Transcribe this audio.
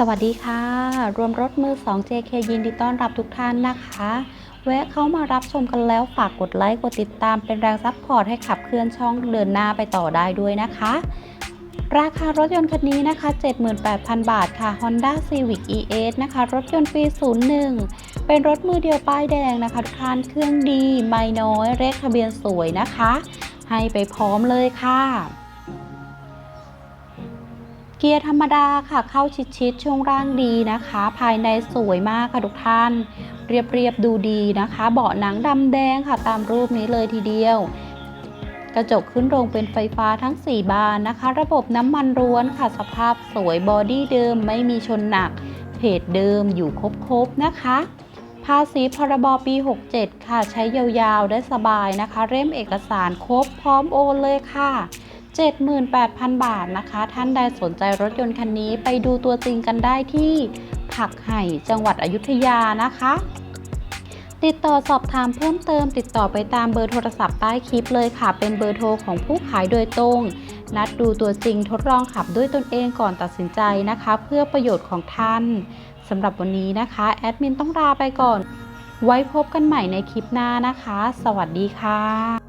สวัสดีค่ะ รวมรถมือ 2 JK ยินดีต้อนรับทุกท่านนะคะ แวะเข้ามารับชมกันแล้วฝากกดไลค์กดติดตามเป็นแรงซัพพอร์ตให้ขับเคลื่อนช่องเดินหน้าไปต่อได้ด้วยนะคะ ราคารถยนต์คันนี้นะคะ 78,000 บาทค่ะ Honda Civic ES นะคะ รถยนต์ปี 01 เป็นรถมือเดียวป้ายแดงนะคะทุกท่านเครื่องดี ไม่น้อยเลขทะเบียนสวยนะคะ ให้ไปพร้อมเลยค่ะ เกียร์ธรรมดาค่ะเข้าชิดๆช่วงล่างดีนะคะ ภายในสวยมากค่ะทุกท่าน เรียบๆดูดีนะคะ เบาะหนังดำแดงค่ะตามรูปนี้เลยทีเดียว กระจกขึ้นโรงเป็นไฟฟ้าทั้ง 4 บานนะคะ ระบบน้ำมันร้วนค่ะสภาพสวยบอดี้เดิมไม่มีชนหนักเพจเดิมอยู่ครบๆนะคะภาษีพรบปี 67 ค่ะ ใช้ยาวๆ ได้สบายนะคะ เร่มเอกสารครบพร้อมโอนเลยค่ะ 78,000 บาทนะคะ ท่านใดสนใจรถยนต์คันนี้ไปดูตัวจริงกันได้ที่ผักไห่จังหวัดอยุธยานะคะ ติดต่อสอบถามเพิ่มเติม ติดต่อไปตามเบอร์โทรศัพท์ใต้คลิปเลยค่ะ เป็นเบอร์โทรของผู้ขายโดยตรง นัดดูตัวจริงทดลองขับด้วยตนเองก่อนตัดสินใจนะคะ เพื่อประโยชน์ของท่านสำหรับวันนี้นะคะแอดมินต้องลาไปก่อน ไว้พบกันใหม่ในคลิปหน้านะคะ สวัสดีค่ะ